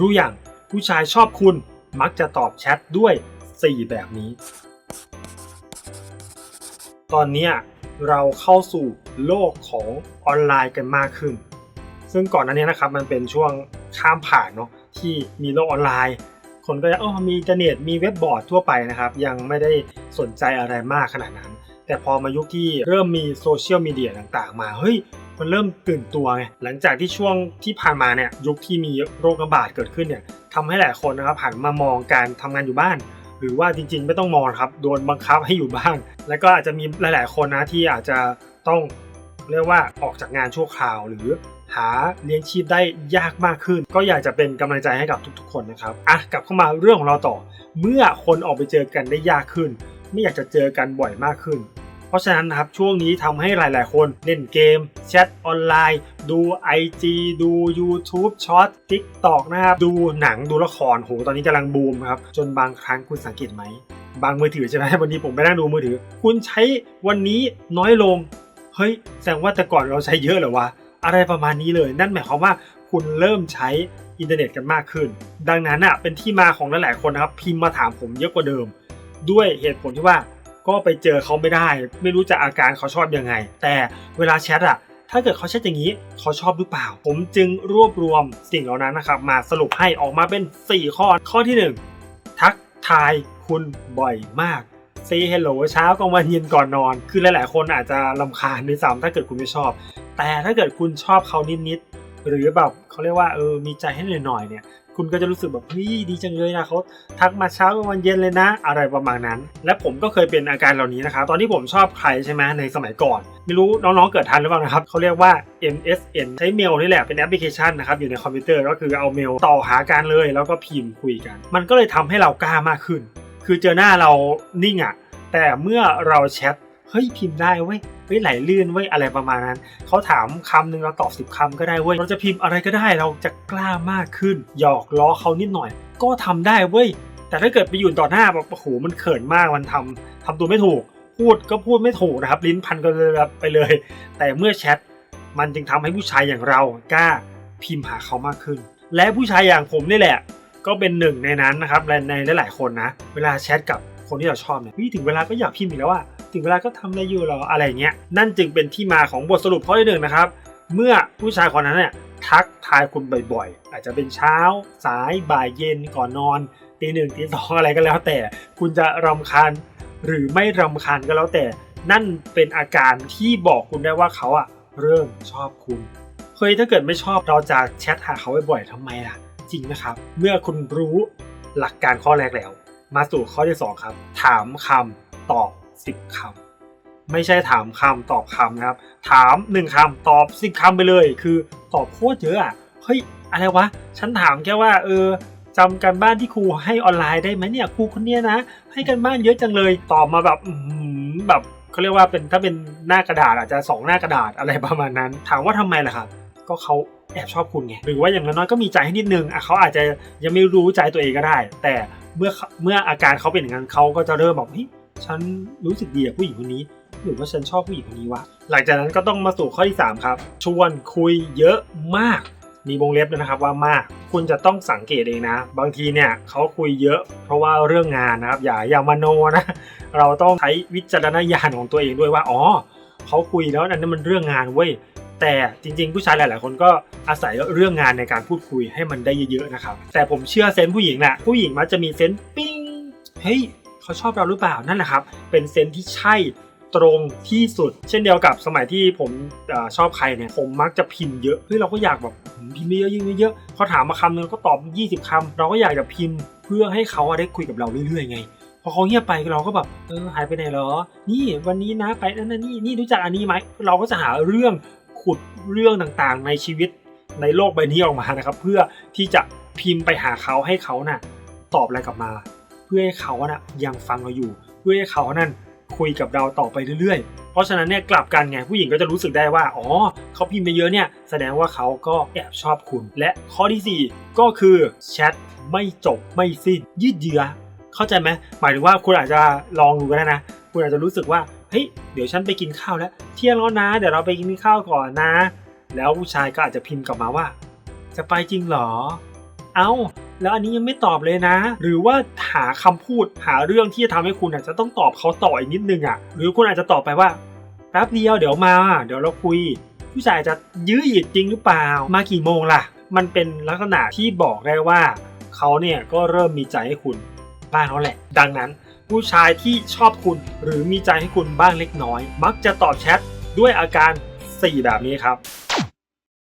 รู้อย่างผู้ชายชอบคุณมักจะตอบแชทด้วย 4 แบบนี้ ตอนนี้เราเข้าสู่โลกของออนไลน์กันมากขึ้น ซึ่งก่อนหน้านี้นะครับมันเป็นช่วงข้ามผ่านเนาะที่มีโลกออนไลน์ คนก็จะเออมีอินเทอร์เน็ตมีเว็บบอร์ดทั่วไปนะครับ ยังไม่ได้สนใจอะไรมากขนาดนั้น แต่พอมายุคที่เริ่มมีโซเชียลมีเดียต่างๆ มาเฮ้ย มันเริ่มตื่นตัวไงหลังจากที่ช่วงที่ผ่านมาเนี่ยยุคที่มีโรคระบาดเกิดขึ้นเนี่ยทำให้หลายคนนะครับหันมามองการทำงานอยู่บ้าน หรือว่าจริงๆ ไม่ต้องมองครับโดนบังคับให้อยู่บ้าน แล้วก็อาจจะมีหลาย ๆ คนนะที่อาจจะต้องเรียกว่าออกจากงานชั่วคราวหรือหาเลี้ยงชีพได้ยากมากขึ้น ก็อยากจะเป็นกำลังใจให้กับทุกๆ คนนะครับอะกลับเข้ามาเรื่องของเราต่อ เมื่อคนออกไปเจอกันได้ยากขึ้น ไม่อยากจะเจอกันบ่อยมากขึ้น เพราะฉะนั้นนะครับช่วงนี้ทำให้หลาย ๆ คนเล่นเกม แชทออนไลน์ ดู IG ดู YouTube ช็อต TikTok นะครับดูหนังดูละครโหตอนนี้กำลังบูมครับจนบางครั้งคุณสังเกตไหม บางมือถือใช่ไหมวันนี้ผมไปนั่งดูมือถือ คุณใช้วันนี้น้อยลงเฮ้ยแสดงว่าแต่ก่อนเราใช้เยอะเหรอวะอะไรประมาณนี้เลย นั่นหมายความว่าคุณเริ่มใช้อินเทอร์เน็ตกันมากขึ้น ดังนั้นอะเป็นที่มาของหลายๆคนนะครับพิมพ์มาถามผมเยอะกว่าเดิม ด้วยเหตุผลที่ว่า ก็ไปเจอเขาไม่ได้ ไม่รู้จะอาการเขาชอบยังไง แต่เวลาแชทอะถ้าเกิดเขาแชทอย่างนี้เขาชอบหรือเปล่า ผมจึงรวบรวมสิ่งเหล่านั้นนะครับ มาสรุปให้ออกมาเป็น 4 ข้อข้อที่ 1 ทักทายคุณบ่อยมาก say hello เช้ากลางวันเย็นก่อนนอน คือหลาย ๆ คนอาจจะลำคาญด้วยซ้ำถ้าเกิดคุณไม่ชอบ แต่ถ้าเกิดคุณชอบเขานิด ๆ หรือแบบเขาเรียกว่าเออมีใจให้หน่อย ๆ เนี่ย คุณก็จะรู้สึกแบบเฮ้ยดีจังเลยนะเขาทักมาเช้ากลางวันเย็นเลยนะ อะไรประมาณนั้น และผมก็เคยเป็นอาการเหล่านี้นะครับตอนที่ผมชอบใครใช่ไหมในสมัยก่อน ไม่รู้น้องๆเกิดทันหรือเปล่านะครับเขาเรียกว่า MSN ใช้เมลนี่แหละเป็นแอปพลิเคชันนะครับอยู่ในคอมพิวเตอร์ก็คือเอาเมลต่อหากันเลย แล้วก็พิมพ์คุยกัน มันก็เลยทำให้เรากล้ามากขึ้น คือเจอหน้าเรานิ่งอะแต่เมื่อเราแชท เฮ้ยพิมพ์ได้เว้ยเฮ้ยไหลลื่นเว้ยอะไรประมาณนั้นเขาถามคำหนึ่งเราตอบสิบคำก็ได้เว้ยเราจะพิมพ์อะไรก็ได้เราจะกล้ามากขึ้น หยอกล้อเขานิดหน่อย ก็ทำได้เว้ยแต่ถ้าเกิดไปอยู่ต่อหน้าแบบโอ้โหมันเขินมากมันทำทำตัวไม่ถูก พูดก็พูดไม่ถูกนะครับ ลิ้นพันกันเลยไปเลย แต่เมื่อแชทมันจึงทำให้ผู้ชายอย่างเรากล้าพิมพ์หาเขามากขึ้น และผู้ชายอย่างผมนี่แหละ ก็เป็นหนึ่งในนั้นนะครับในหลายๆคนนะ เวลาแชทกับคนที่เราชอบเนี่ยถึงเวลาก็อยากพิมพ์อีกแล้วอะ ถึงเวลาก็ทำอะไรอยู่หรออะไรเงี้ยนั่นจึงเป็นที่มาของบทสรุปข้อที่หนึ่งนะครับ เมื่อผู้ชายคนนั้นเนี่ยทักทายคุณบ่อยๆ อาจจะเป็นเช้า สายบ่ายเย็นก่อนนอนตีหนึ่งตีสองอะไรก็แล้วแต่ คุณจะรำคาญหรือไม่รำคาญก็แล้วแต่ นั่นเป็นอาการที่บอกคุณได้ว่าเขาอะเริ่มชอบคุณเฮ้ยถ้าเกิดไม่ชอบเราจะแชทหาเขาบ่อยๆทำไมล่ะ จริงนะครับ เมื่อคุณรู้หลักการข้อแรกแล้ว มาสู่ข้อที่ 2 ครับ ถามคำตอบ 10คำไม่ใช่ถามคำตอบคำนะครับ ถาม 1คำตอบ 10คำไปเลย คือตอบโคตรเยอะอะเฮ้ยอะไรวะ ฉันถามแค่ว่าเออจำกันบ้านที่ครูให้ออนไลน์ได้ไหมเนี่ยครูคนเนี้ยนะ ให้กันบ้านเยอะจังเลยตอบมาแบบแบบเขาเรียกว่าเป็นถ้าเป็นหน้ากระดาษอาจจะสองหน้ากระดาษอะไรประมาณนั้น ถามว่าทำไมล่ะครับก็เขาแอบชอบคุณไงหรือว่าอย่างน้อยๆก็มีใจให้นิดนึงอะเขาอาจจะยังไม่รู้ใจตัวเองก็ได้ แต่เมื่อเมื่ออาการเขาเป็นอย่างนั้นเขาก็จะเริ่มบอกเฮ้ย ฉันรู้สึกดีกับผู้หญิงคนนี้ หรือว่าฉันชอบผู้หญิงคนนี้วะ หลังจากนั้นก็ต้องมาสู่ข้อที่ 3 ครับ ชวนคุยเยอะมาก มีวงเล็บนะครับว่ามาก คุณจะต้องสังเกตเองนะ บางทีเนี่ยเขาคุยเยอะ เพราะว่าเรื่องงานนะครับ อย่าอย่ามาโนนะ เราต้องใช้วิจารณญาณของตัวเองด้วยว่า อ๋อ เขาคุยแล้วอันนั้นมันเรื่องงานเว้ย แต่จริง ๆ ผู้ชายหลาย ๆ คนก็อาศัยเรื่องงานในการพูดคุยให้มันได้เยอะๆนะครับ แต่ผมเชื่อเซนส์ผู้หญิงนะผู้หญิงมักจะมีเซนส์ปิ้ง เฮ้ย เขาชอบเราหรือเปล่านั่นแหละครับ เป็นเซนส์ที่ใช่ตรงที่สุด เช่นเดียวกับสมัยที่ผมอชอบใครเนี่ยผมมักจะพิมพ์เยอะเฮ้ยเราก็อยากแบบพิมพ์เยอะยิ่งเยอะเขาถามมาคำนึงก็ตอบ 20คำเราก็อยากจะพิมพ์เพื่อให้เขาได้คุยกับเราเรื่อยๆไงพอเขาเงียบไปเราก็แบบเออหายไปไหนเหรอ นี่วันนี้นะไปนั่นนี่นี่รู้จักอันนี้ไหมเราก็จะหาเรื่องขุดเรื่องต่างๆ ในชีวิตในโลกใบนี้ออกมานะครับ เพื่อที่จะพิมพ์ไปหาเขาให้เขาน่ะตอบอะไรกลับมา พื่อให้เขาน่ะยังฟังเราอยู่ เพื่อให้เขานั่นคุยกับเราต่อไปเรื่อยๆ เพราะฉะนั้นเนี่ยกลับกันไงผู้หญิงก็จะรู้สึกได้ว่า อ๋อเขาพิมพ์ไปเยอะเนี่ยแสดงว่าเขาก็แอบชอบคุณ และข้อที่สี่ก็คือแชทไม่จบไม่สิ้นยืดเยื้อเข้าใจไหมหมายถึงว่าคุณอาจจะลองดูก็ได้นะ คุณอาจจะรู้สึกว่าเฮ้ยเดี๋ยวฉันไปกินข้าวแล้ว เที่ยงแล้วนะ เดี๋ยวเราไปกินข้าวก่อนนะ แล้วผู้ชายก็อาจจะพิมพ์กลับมาว่า จะไปจริงเหรอ เอ้า แล้วอันนี้ยังไม่ตอบเลยนะ หรือว่าหาคำพูดหาเรื่องที่จะทำให้คุณอาจจะต้องตอบเขาต่ออีกนิดนึงอะ หรือคุณอาจจะตอบไปว่าแป๊บเดียวเดี๋ยวมา เดี๋ยวเราคุย ผู้ชายอาจจะยื้อหยิดจริงหรือเปล่า มากี่โมงล่ะ มันเป็นลักษณะที่บอกได้ว่าเขาเนี่ยก็เริ่มมีใจให้คุณบ้างแล้วแหละ ดังนั้น ผู้ชายที่ชอบคุณหรือมีใจให้คุณบ้างเล็กน้อย มักจะตอบแชทด้วยอาการ 4 แบบนี้ครับ